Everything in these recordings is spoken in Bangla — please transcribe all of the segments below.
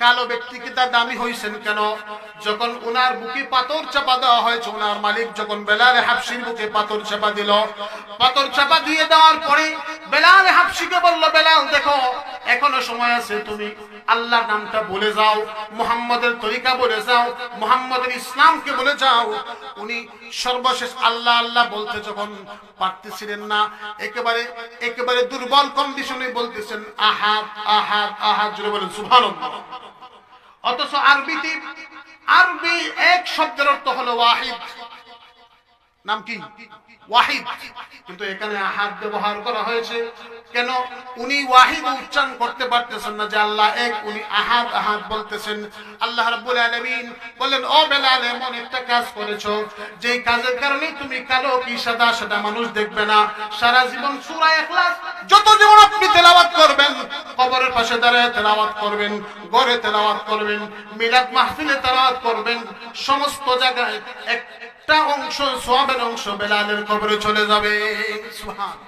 কালো ব্যক্তি কি তার দামি হয়েছেন কেন? যখন উনার বুকে পাথর চাপা দেওয়া হয়েছে, উনার মালিক যখন বেলালে হাফসির বুকে পাথর চাপা দিল, পাথর চাপা দিয়ে দেওয়ার পরে বেলালে হাফসিকে বলল, বেলাল, দেখো, এখনও সময় আছে তুমি আল্লাহর নামটা বলে যাও, মুহাম্মাদের তরিকা বলে যাও, মুহাম্মাদের ইসলামকে বলে যাও। উনি সর্বশেষ আল্লাহ আল্লাহ বলতে যখন পারতেছিলেন না, একেবারে একেবারে দুর্বল কন্ডিশনে বলতেছেন, আহাদ আহাদ আহাদ। জুড়ে বলেন, সুবহানাল্লাহ। অথচ আরবিতে আরবি এক শব্দের অর্থ হলো ওয়াহিদ। নাম কি? ওয়াহিদ। কিন্তু এখানে আহাদ ব্যবহার করা হয়েছে। কেন? উনি ওয়াহিদ উচ্চারণ করতে পারতেছেন না যে আল্লাহ এক, উনি আহাদ আহাদ বলতেছেন। আল্লাহ রাব্বুল আলামিন বলেন ও বেলাল, এমন একটা কাজ করেছ, যেই কাজের কারণে তুমি কালো কি সাদা সাদা মানুষ দেখবে না। সারা জীবন সূরা ইখলাস, যত জীবন আপনি তেলাওয়াত করবেন, কবরের পাশে দাঁড়িয়ে তেলাওয়াত করবেন, ঘরে তেলাওয়াত করবেন, মিলাদ মাহফিলে তেলাওয়াত করবেন, সমস্ত জায়গায় একটা অংশ সোয়াবের অংশ বেলালের কবরে চলে যাবে। সুবহান।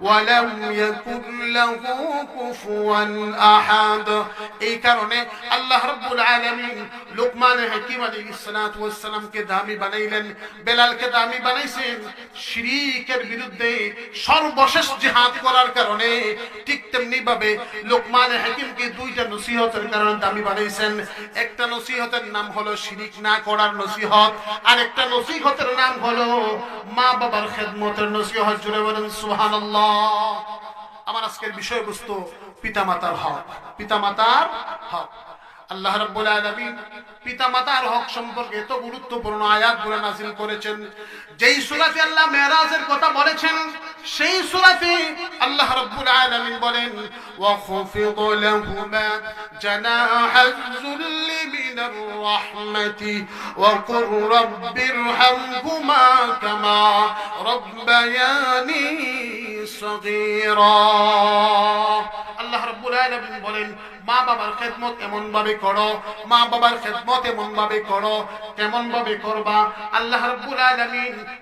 ولم يكن له كفوا أحد এই কারণে আল্লাহ রাব্বুল আলামিন লোকমান হাকিম আলাইহিস সালাতু ওয়াস সালামকে দামি বানাইলেন বেলালকে দামি বানাইছেন শিরিকের বিরুদ্ধে সর্বশেষ জিহাদ করার কারণে ঠিক তেমনি ভাবে লোকমান হাকিমকে দুইটা নসিহতের কারণে দামি বানাইছেন একটা নসিহতের নাম হলো শিরিক না করার নসিহত আর একটা নসিহতের নাম হলো মা বাবার খেদমতের নসিহত জুড়ে বলেন, সুবহানাল্লাহ। আমার আজকের বিষয়বস্তু পিতামাতার হক। হক। আল্লাহ রাব্বুল হক সম্পর্কে এত গুরুত্বপূর্ণ আয়াত বলে নাযিল করেছেন। যেই সূরাতে আল্লাহ মেরাজের কথা বলেছেন, সেই সূরাতে আল্লাহ রাব্বুল আলামিন বলেন, ওয়া খুফিদ লাহুমা জানাহাল যুল্লি মিনার রাহমাতি ওয়া কুর রাব্বিরহামহুমা কামা রাব্বায়ানি সগীরা আল্লাহ রাব্বুল আলামিন বলেন মা বাবার খেদমত এমন ভাবে করো মা বাবার খেদমত এমন ভাবে করো কেমন ভাবে করবা? আল্লাহ রাব্বুল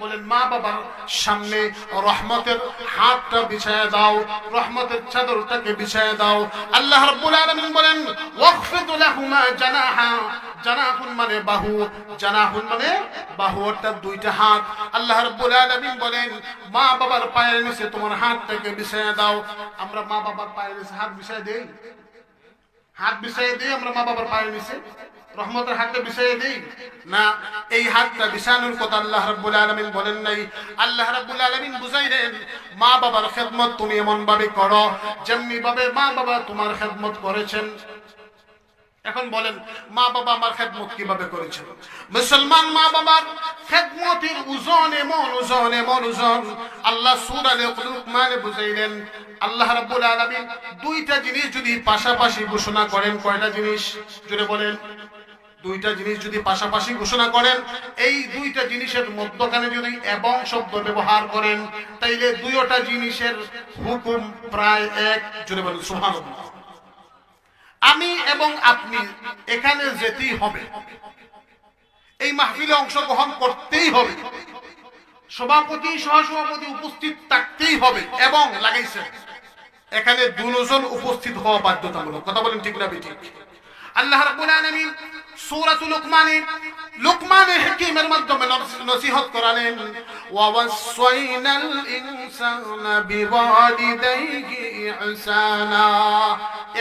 বলেন মা বাবার সামনে রহমতের হাতটা বিছায় দাও, রহমতের চাদরটাকে বিছায় দাও। আল্লাহ রাব্বুল আলামিন বলেন ওয়াখফিদ লাহুমা জানাহা। জানাহুন মানে বাহু, জানাহুন মানে বাহু, অর্থাৎ দুইটা হাত। আল্লাহ রাব্বুল আলামিন বলেন মা বাবার পায়ের নিচে তোমার হাতটাকে বিছায় দাও। আমরা মা বাবার পায়ের নিচে হাত বিছায় দেই? হাত বিষয়ে দিই, আমরা মা বাবার পায়ের নিছি। রহমতের হাতটা বিষয়ে দিই। না, এই হাতটা বিছানোর কথা আল্লাহ রাব্বুল আলামিন বলেন নাই। আল্লাহ রাব্বুল আলামিন বুঝাইলেন মা বাবার খেদমত তুমি এমন ভাবে করো যেমনি ভাবে মা বাবা তোমার খেদমত করেছেন। এখন বলেন, মা বাবা আমার খেদমত কীভাবে করেছেন মুসলমান মা বাবার খেদমতের ওজন এমন ওজন এমন ওজন। আল্লাহ সূরা লুকমানে বুঝাইলেন, আল্লাহ রাব্বুল আলামিন দুইটা জিনিস যদি পাশাপাশি ঘোষণা করেন, কয়টা জিনিস? জুড়ে বলেন। দুইটা জিনিস যদি পাশাপাশি ঘোষণা করেন, এই দুইটা জিনিসের মধ্যখানে যদি এবং শব্দ ব্যবহার করেন, তাইলে দুইটা জিনিসের হুকুম প্রায় এক। জুড়ে বলেন, সুবহানাল্লাহ। আমি এবং আপনি এখানে যেতেই হবে। এই মাহফিলে অংশগ্রহণ করতেই হবে। সভাপতি, সহসভাপতি উপস্থিত থাকতেই হবে এবং লাগাইছে এখানে দুজন উপস্থিত হওয়া বাধ্যতামূলক। কথা বলেন ঠিক না ঠিক আল্লাহ রাব্বুল আলামিন সূরাতুল লুকমানে লুকমানে হাকিমের মাধ্যমে নসিহত করালেন। ওয়াসাইনাল ইনসানা বিওয়ালিদাইহি ইহসানা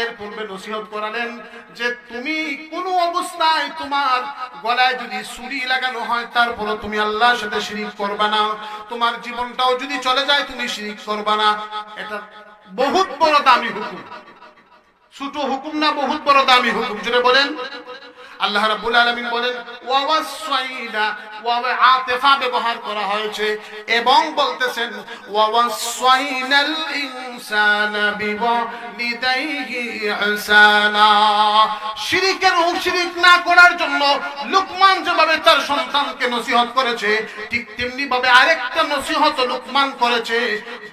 এর পূর্বে নসিহত করালেন যে তুমি কোন অবস্থায় তোমার গলায় যদি ছুরি লাগানো হয়, তারপরও তুমি আল্লাহর সাথে শিরিক করবা না। তোমার জীবনটাও যদি চলে যায়, তুমি শিরিক করবা না। এটা বহুত বড় দামি হুকুম। ছোট হুকুম না, বহুত বড় দামি হুকুম। জুড়ে বলেন। আল্লাহ রাব্বুল আলামিন বলেন ওয়াওয়াসাইনা ওয়াওয়া আতিফা ব্যবহার করা হয়েছে এবং বলতেছেন ওয়াওয়াসাইনাল ইনসানা বিওয়ালিদাইহি ইহসানা শিরিকের ও শিরিক না করার জন্য লুকমান যেভাবে তার সন্তানকে নসিহত করেছে, ঠিক তেমনি ভাবে আরেকটা নসিহত লুকমান করেছে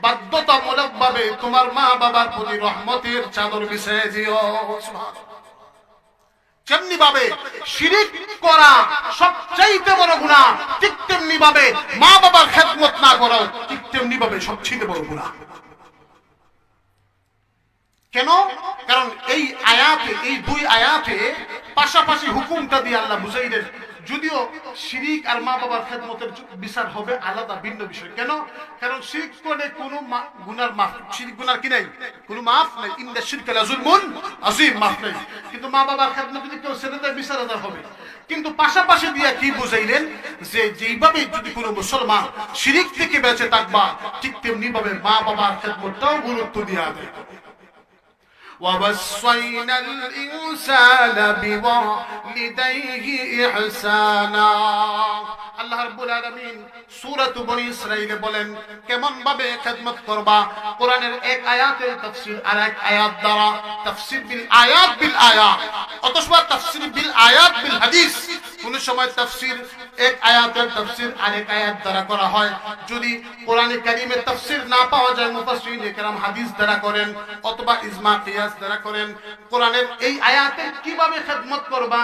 বাধ্যতামূলক ভাবে তোমার মা বাবার প্রতি রহমতের চাদর বিছিয়ে দিও। সুবহানাল্লাহ। ভাবে শিরিক করা বড় গুণা ঠিক তেমনি ভাবে মা বাবার খেদমত না করাও ঠিক তেমনি ভাবে সবচেয়ে বড় গুণা কেন? কারণ এই আয়াতে, এই দুই আয়াতে পাশাপাশি হুকুমটা দিয়ে আল্লাহ বুঝাইলেন যদিও শিরিক আর মা বাবার খেদমতের বিচার হবে আলাদা, ভিন্ন বিষয়। কেন? কারণ শিরিক করলে কোনো গুনার মাফ শিরিক গুনার কি নাই? কোনো মাফ নাই। ইন্দা শিরক লাজুলমুন আজিম মাফ নাই। কিন্তু মা বাবার খেদমত যদি কেউ ছেড়ে দেয়, বিচার আদায় হবে। কিন্তু পাশাপাশি দিয়া কি বুঝাইলেন? যে যেইভাবে যদি কোনো মুসলমান শিরিক থেকে বেঁচে থাকবা, ঠিক তেমনি ভাবে মা বাবার খেদমতটাও গুরুত্ব দিয়া দেয়। ووصينا الإنسان بوالديه إحسانا আল্লাহ রাব্বুল আলামিন সূরাত বনি ইসরাঈলে বলেন কেমন ভাবে খেদমত করবা কোরআনের এক আয়াতের তাফসীর আর এক আয়াত দ্বারা তাফসীর বিল আয়াত বিল আয়াত অথবা তাফসীর বিল আয়াত বিল হাদিস কোন সময় তাফসীর এক আয়াতের তাফসীর আর এক আয়াত দ্বারা করা হয় যদি কোরআনে কারীমের তাফসীর না পাওয়া যায় মুফাসসিরিন کرام হাদিস দ্বারা করেন অথবা ইজমা কিয়াস দ্বারা করেন কোরআনের এই আয়াতে কিভাবে খেদমত করবা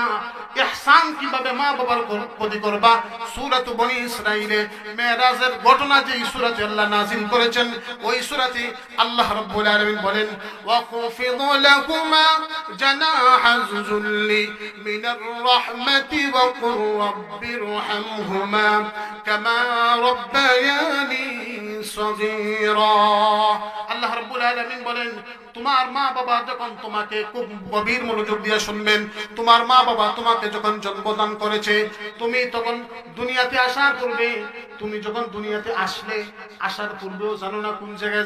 ইহসান কিভাবে মা বাবার কর- প্রতি করবা সূরাত বনি ইসরাঈলে মেরাজের ঘটনা যে সূরাতে আল্লাহ নাযিল করেছেন ওই সূরাতে আল্লাহ রাব্বুল আলামিন বলেন ওয়াকফিদ লাকুমা জানাহ যুল্লি মিনার রাহমাতি ওয়া কুর রাব্বিরহামহুমা কামা রাব্বায়ানি সগীরা আল্লাহ রাব্বুল আলামিন বলেন, তোমার মা বাবা যখন তোমাকে খুব গভীর মনোযোগ দিয়ে শুনবেন, তোমার মা বাবা তোমাকে যখন জন্মদান করেছে, তুমি তখন দুনিয়াতে আসার পূর্বে, তুমি যখন দুনিয়াতে আসলে, আসার পূর্বেও জানো না কোন জায়গায়